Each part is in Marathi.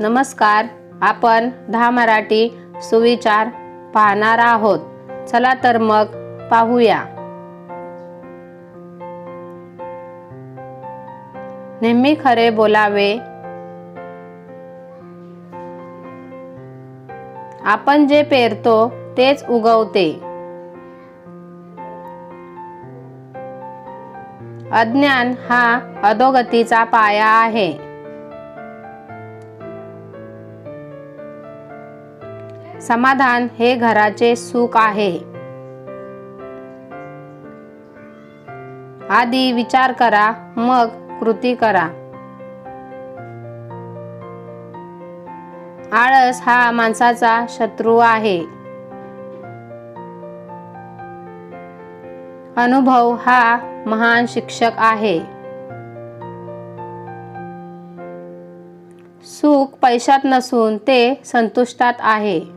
नमस्कार आपण दहा मराठी सुविचार पाहणार आहोत. चला तर मग पाहूया. नेहमी खरे बोलावे. आपण जे पेरतो तेच उगवते. अज्ञान हा अधोगतीचा पाया आहे. समाधान हे घराचे सुख आहे. आधी विचार करा मग कृती करा. आळस हा माणसाचा शत्रू आहे. अनुभव हा महान शिक्षक आहे. सुख पैशात नसून ते संतुष्टात आहे.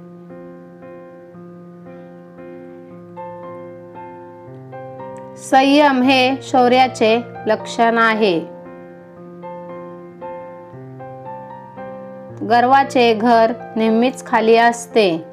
संयम हे शौर्याचे लक्षण आहे. गर्वाचे घर नेहमीच खाली असते.